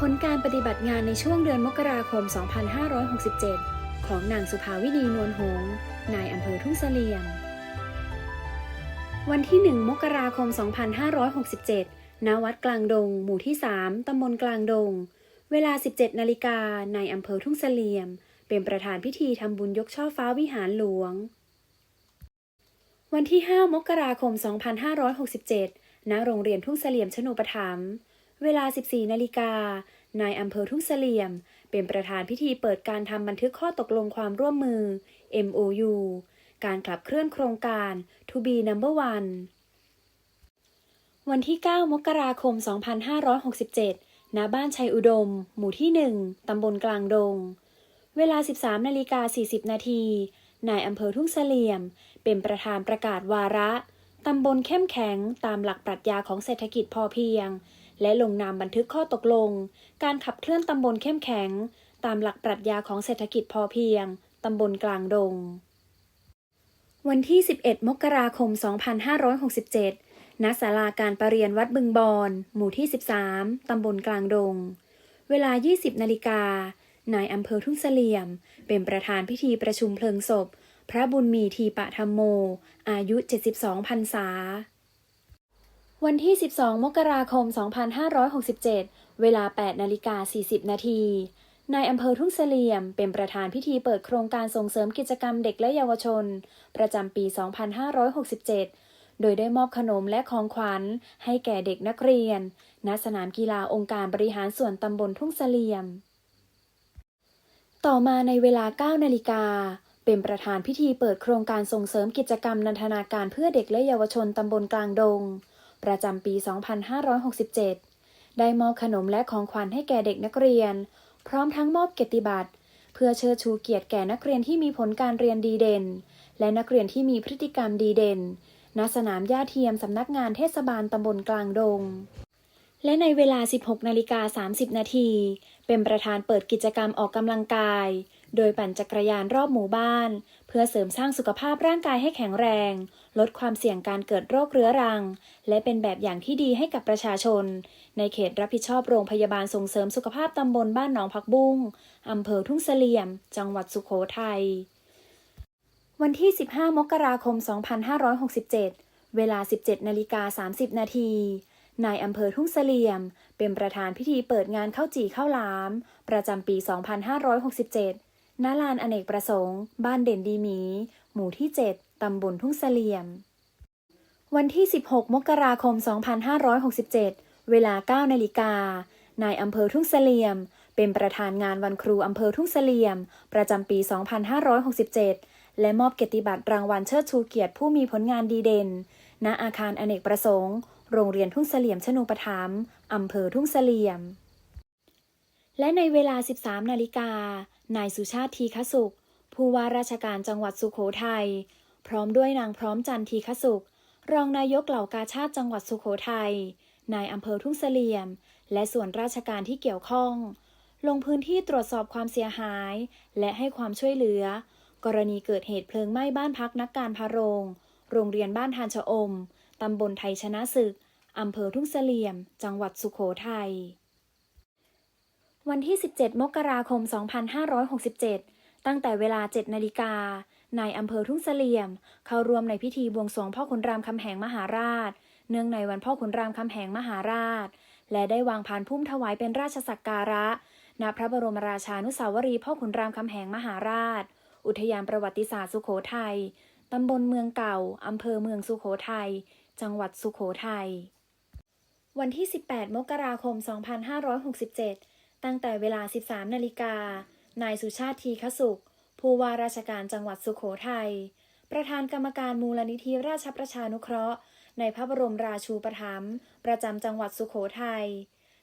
ผลการปฏิบัติงานในช่วงเดือนมกราคม 2567 ของนางสุภาวินีนวลหงส์นายอำเภอทุ่งเสลี่ยม วันที่ 1 มกราคม 2567 ณ วัดกลางดง หมู่ที่ 3 ตำบลกลางดง เวลา 17 นาฬิกานายอำเภอทุ่งเสลี่ยม เป็นประธานพิธีทำบุญยกช่อฟ้าวิหารหลวง วันที่ 5 มกราคม 2567 ณ โรงเรียนทุ่งเสลี่ยมชนุปถัมภ์ เวลา 14 นาฬิกา นายอำเภอทุ่งเสลี่ยม เป็นประธานพิธีเปิดการทำบันทึกข้อตกลงความร่วมมือ MOU การขับเคลื่อนโครงการ To be number one วันที่ 9 มกราคม 2567 ณ บ้านชัยอุดม หมู่ที่ 1 ตำบลกลางดง เวลา 13 นาฬิกา 40 นาที นายอำเภอทุ่งเสลี่ยม เป็นประธานประกาศวาระ ตำบลเข้มแข็งตามหลักปรัชญาของเศรษฐกิจพอเพียง และลงนามบันทึกข้อตกลง การขับเคลื่อนตำบลเข้มแข็ง ตามหลักปรัชญาของเศรษฐกิจพอเพียง ตำบลกลางดง วันที่ 11 มกราคม 2567 ณ ศาลาการประเรียนวัดบึงบอนหมู่ที่ 13 ตำบลกลางดง เวลา 20 นาฬิกา นายอำเภอทุ่งเสลี่ยม เป็นประธานพิธีประชุมเพลิงศพ พระบุญมีทีปะธรรมโม อายุ 72พรรษา วันที่ 12 มกราคม 2567 เวลา 8 นาฬิกา 40 นาทีนายอำเภอทุ่งเสลี่ยม เป็นประธานพิธีเปิดโครงการส่งเสริมกิจกรรมเด็กและเยาวชน ประจำปี 2567 โดยได้มอบขนมและของขวัญ ให้แก่เด็กนักเรียน ณ สนามกีฬาองค์การบริหารส่วนตำบลทุ่งเสลี่ยม ต่อมาในเวลา 9 นาฬิกา เป็นประธานพิธีเปิดโครงการส่งเสริมกิจกรรมนันทนาการเพื่อเด็กและเยาวชนตำบลกลางดง ประจำปี 2567 ได้มอบขนมและของขวัญให้แก่เด็กนักเรียน พร้อมทั้งมอบเกียรติบัตร เพื่อเชิดชูเกียรติแก่นักเรียนที่มีผลการเรียนดีเด่น และนักเรียนที่มีพฤติกรรมดีเด่น ณ สนามหญ้าเทียมสำนักงานเทศบาลตำบลกลางดง และในเวลา 16นาฬิกา30 นาที เป็นประธานเปิดกิจกรรมออกกำลังกาย โดยปั่นจักรยานรอบหมู่บ้าน เพื่อเสริมสร้างสุขภาพร่างกายให้แข็งแรง ลดความเสี่ยงการเกิดโรคเรื้อรัง และเป็นแบบอย่างที่ดีให้กับประชาชน ในเขตรับผิดชอบโรงพยาบาลส่งเสริมสุขภาพตำบลบ้านหนองผักบุ้งอำเภอทุ่งเสลี่ยม จังหวัดสุโขทัยวันที่ 15 มกราคม 2567 เวลา 17นาฬิกา30 นาทีนายอำเภอทุ่งเสลี่ยม เป็นประธานพิธีเปิดงานข้าวจี่ข้าวหลาม ประจำปี 2567 ณลานอเนกประสงค์ บ้านเด่นดีหมี หมู่ที่ 7 ตำบลทุ่งเสลี่ยม วันที่ 16 มกราคม 2567 เวลา 9 นาฬิกานายอำเภอทุ่งเสลี่ยม เป็นประธานงานวันครูอำเภอทุ่งเสลี่ยม ประจำปี 2567 และมอบเกียรติบัตรรางวัลเชิดชูเกียรติผู้มีผลงานดีเด่น ณ อาคารอเนกประสงค์ โรงเรียนทุ่งเสลี่ยมชนูปถัมภ์อำเภอทุ่งเสลี่ยม และในเวลา 13 นาฬิกา นายสุชาติทีฆสุข ผู้ว่าราชการจังหวัดสุโขทัย พร้อมด้วยนางพร้อมจันทร์ทีฆสุข รองนายกเหล่ากาชาติจังหวัดสุโขทัย นายอำเภอทุ่งเสลี่ยม และส่วนราชการที่เกี่ยวข้อง ลงพื้นที่ตรวจสอบความเสียหาย และให้ความช่วยเหลือ กรณีเกิดเหตุเพลิงไหม้บ้านพักนักการพาโรง โรงเรียนบ้านทานชะอม ตำบลไทยชนะศึกอำเภอทุ่งเสลี่ยม จังหวัดสุโขทัย วันที่ 17 มกราคม 2567 ตั้งแต่เวลา 7 นาฬิกา ในอำเภอทุ่งเสลี่ยม เข้าร่วมในพิธีบวงสรวงพ่อขุนรามคำแหงมหาราช เนื่องในวันพ่อขุนรามคำแหงมหาราช และได้วางพานพุ่มถวายเป็นราชสักการะ ณ พระบรมราชานุสาวรีย์พ่อขุนรามคำแหงมหาราช อุทยานประวัติศาสตร์สุโขทัย ตำบลเมืองเก่า อำเภอเมืองสุโขทัย จังหวัดสุโขทัย วันที่ 18 มกราคม 2567 ตั้งแต่เวลา 13 นาฬิกา นายสุชาติทีฆสุข ผู้ว่าราชการจังหวัดสุโขทัย ประธานกรรมการมูลนิธิราชประชานุเคราะห์ ในพระบรมราชูปถัมภ์ประจำจังหวัดสุโขทัย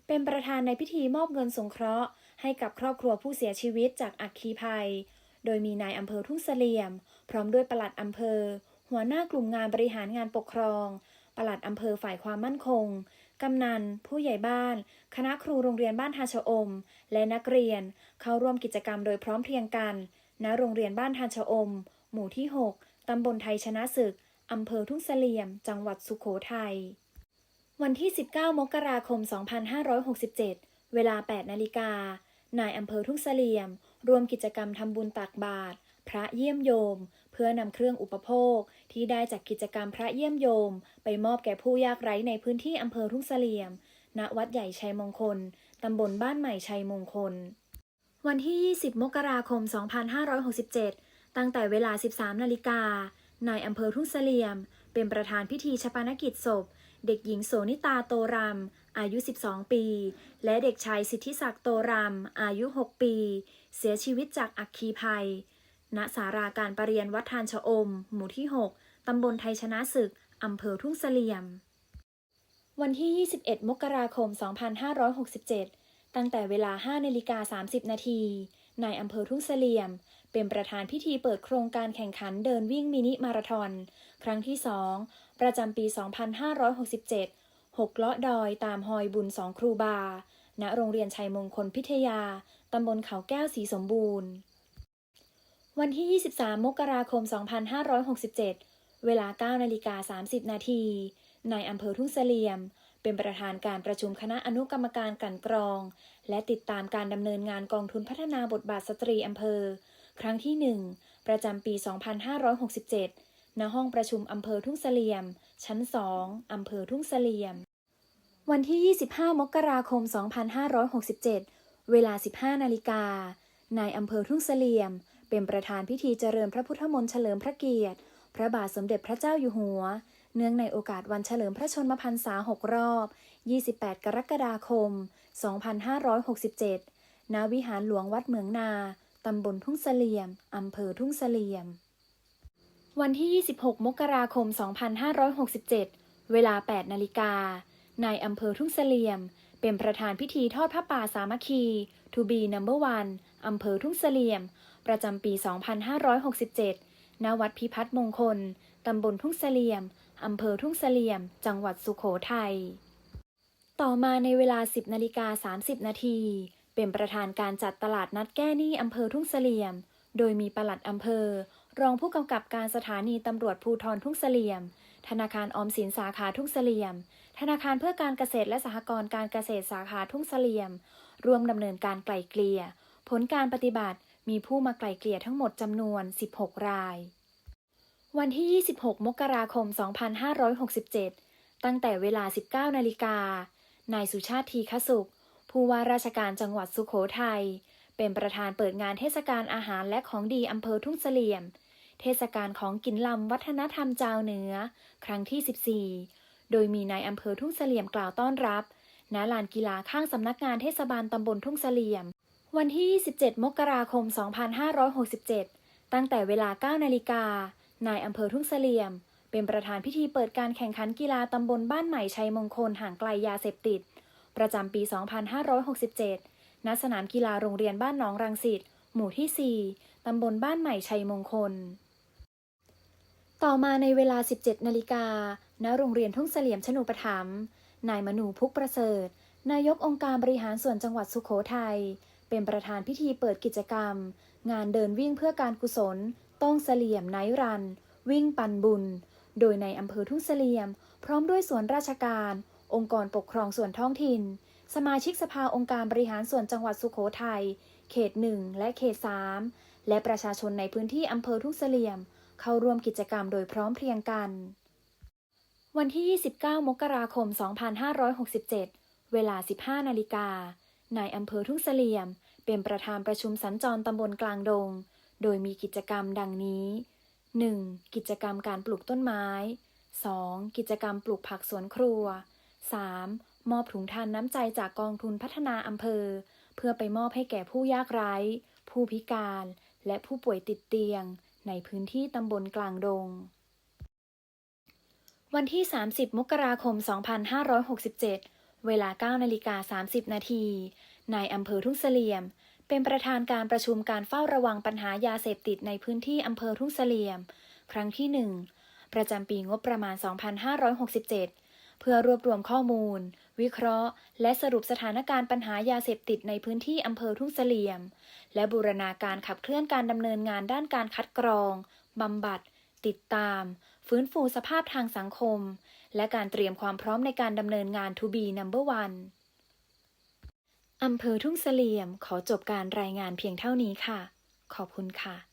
เป็นประธานในพิธีมอบเงินสงเคราะห์ ให้กับครอบครัวผู้เสียชีวิตจากอัคคีภัย โดยมีนายอำเภอทุ่งเสลี่ยม พร้อมด้วยปลัดอำเภอ หัวหน้ากลุ่มงานบริหารงานปกครอง ปลัดอำเภอฝ่ายความมั่นคง กำนัน ผู้ใหญ่บ้าน คณะครูโรงเรียนบ้านทาชะอม และนักเรียน เข้าร่วมกิจกรรมโดยพร้อมเพรียงกัน ณ โรงเรียนบ้านทาชะอม หมู่ที่ 6 ตำบลไทยชนะศึก อำเภอทุ่งเสลี่ยม จังหวัดสุโขทัย วันที่ 19 มกราคม 2567 เวลา 8 นาฬิกานายอำเภอทุ่งเสลี่ยมรวมกิจกรรมทำบุญตักบาตร พระเยี่ยมโยม เพื่อนำเครื่องอุปโภคที่ได้จากกิจกรรมพระเยี่ยมโยม ไปมอบแก่ผู้ยากไร้ในพื้นที่อำเภอทุ่งเสลี่ยม ณ วัดใหญ่ชัยมงคล ตำบลบ้านใหม่ชัยมงคล วันที่ 20 มกราคม 2567 ตั้งแต่เวลา 13 นาฬิกานายอำเภอทุ่งเสลี่ยม เป็นประธานพิธีชปนกิจศพ เด็กหญิงโสนิตาโตรำอายุ 12 ปี และเด็กชายสิทธิศักดิ์โตรำอายุ 6 ปี เสียชีวิตจากอัคคีภัย ณสาราการประเรียนวัดทานชะอม หมู่ที่ 6 ตำบลไทยชนะศึก อำเภอทุ่งเสลี่ยม วันที่ 21 มกราคม 2567 ตั้งแต่เวลา 5นาฬิกา30 นาที นายอำเภอทุ่งเสลี่ยม เป็นประธานพิธีเปิดโครงการแข่งขันเดินวิ่งมินิมาราธอน ครั้งที่ 2 ประจำปี 2567หกเลาะดอยตามหอยบุญสองครูบา ณ โรงเรียนชัยมงคลพิทยา ตำบลเขาแก้วสีสมบูรณ์ วันที่ 23 มกราคม 2567 เวลา 9 นาฬิกา 30 นาทีนายอำเภอทุ่งเสลี่ยม เป็นประธานการประชุมคณะอนุกรรมการกันกรอง และติดตามการดำเนินงานกองทุนพัฒนาบทบาทสตรีอำเภอ ครั้งที่ 1 ประจำปี 2567 ณ ห้องประชุมอำเภอทุ่งเสลี่ยม ชั้น 2 อำเภอทุ่งเสลี่ยม วันที่ 25 มกราคม 2567 เวลา 15 นาฬิกานายอำเภอทุ่งเสลี่ยม เป็นประธานพิธีเจริญพระพุทธมนต์เฉลิมพระเกียรติ พระบาทสมเด็จพระเจ้าอยู่หัว เนื่องในโอกาสวันเฉลิมพระชนมพรรษา 6 รอบ 28 กรกฎาคม 2567 ณ วิหารหลวงวัดเหมืองนา ตำบลทุ่งเสลี่ยม อำเภอทุ่งเสลี่ยม วันที่ 26 มกราคม 2567 เวลา 8 นาฬิกา นายอำเภอทุ่งเสลี่ยม เป็นประธานพิธีทอดพระป่าสามัคคี To be number one อำเภอทุ่งเสลี่ยม ประจำปี 2567 ณ วัดพิพัฒน์มงคล ตำบลทุ่งเสลี่ยม อำเภอทุ่งเสลี่ยม จังหวัดสุโขทัย ต่อมาในเวลา 10นาฬิกา30 นาที เป็นประธานการจัดตลาดนัดแก้หนี้อำเภอทุ่งเสลี่ยม โดยมีปลัดอำเภอ รองผู้กำกับการสถานีตำรวจภูธรทุ่งเสลี่ยม ธนาคารออมสินสาขาทุ่งเสลี่ยม ธนาคารเพื่อการเกษตรและสหกรณ์การเกษตรสาขาทุ่งเสลี่ยม ร่วมดำเนินการไกล่เกลี่ย ผลการปฏิบัติ มีผู้มาไกล่เกลี่ยทั้งหมดจำนวน 16 ราย วันที่ 26 มกราคม 2567 ตั้งแต่เวลา 19 นาฬิกา นายสุชาติทีคสุข ผู้ว่าราชการจังหวัดสุโขทัย เป็นประธานเปิดงานเทศกาลอาหารและของดีอำเภอทุ่งเสลี่ยม เทศกาลของกินลำวัฒนธรรมจ้าเหนือ ครั้งที่ 14 โดยมีนายอำเภอทุ่งเสลี่ยมกล่าวต้อนรับณลานกีฬาข้างสำนักงานเทศบาลตำบลทุ่งเสลี่ยม วันที่ 27 มกราคม 2567 ตั้งแต่เวลา 9 นาฬิกา นายอำเภอทุ่งเสลี่ยม เป็นประธานพิธีเปิดการแข่งขันกีฬาตำบลบ้านใหม่ชัยมงคลห่างไกลยาเสพติด ประจำปี 2567 ณ สนามกีฬาโรงเรียนบ้านหนองรังสิต หมู่ที่ 4 ตำบลบ้านใหม่ชัยมงคล ต่อมาในเวลา 17 นาฬิกา ณ โรงเรียนทุ่งเสลี่ยมชนุปถัมนายมนูพุกประเสริฐ นายกองค์การบริหารส่วนจังหวัดสุโขทัย เป็นประธานพิธีเปิดกิจกรรม งานเดินวิ่งเพื่อการกุศล ต้องเสลี่ยมไนรัน วิ่งปันบุญ โดยในอำเภอทุ่งเสลี่ยม พร้อมด้วยส่วนราชการ องค์กรปกครองส่วนท้องถิ่น สมาชิกสภาองค์การบริหารส่วนจังหวัดสุโขทัยเขต1และเขต3และประชาชนในพื้นที่อำเภอทุ่งเสลี่ยม เข้าร่วมกิจกรรมโดยพร้อมเพรียงกัน วันที่ 29 มกราคม 2567 เวลา 15 นาฬิกา นายอำเภอทุ่งเสลี่ยม เป็นประธานประชุมสัญจรตำบลกลางดง โดยมีกิจกรรมดังนี้ 1. กิจกรรมการปลูกต้นไม้ 2. กิจกรรมปลูกผักสวนครัว 3. มอบถุงทานน้ำใจจากกองทุนพัฒนาอำเภอ เพื่อไปมอบให้แก่ผู้ยากไร้ ผู้พิการ และผู้ป่วยติดเตียง ในพื้นที่ตำบลกลางดง วันที่ 30 มกราคม 2567 เวลา9นาฬิกา30 นาทีนายอำเภอทุ่งเสลี่ยม เป็นประธานการประชุมการเฝ้าระวังปัญหายาเสพติดในพื้นที่อำเภอทุ่งเสลี่ยม ครั้งที่ 1 ประจำปีงบประมาณ 2567 เพื่อรวบรวมข้อมูล วิเคราะห์ และสรุปสถานการณ์ปัญหายาเสพติดในพื้นที่อำเภอทุ่งเสลี่ยม และบูรณาการขับเคลื่อนการดำเนินงานด้านการคัดกรองบำบัด ติดตาม ฟื้นฟูสภาพทางสังคม และการเตรียมความพร้อมในการดำเนินงาน To be number one อำเภอทุ่งเสลี่ยมขอจบการรายงานเพียงเท่านี้ค่ะ ขอบคุณค่ะ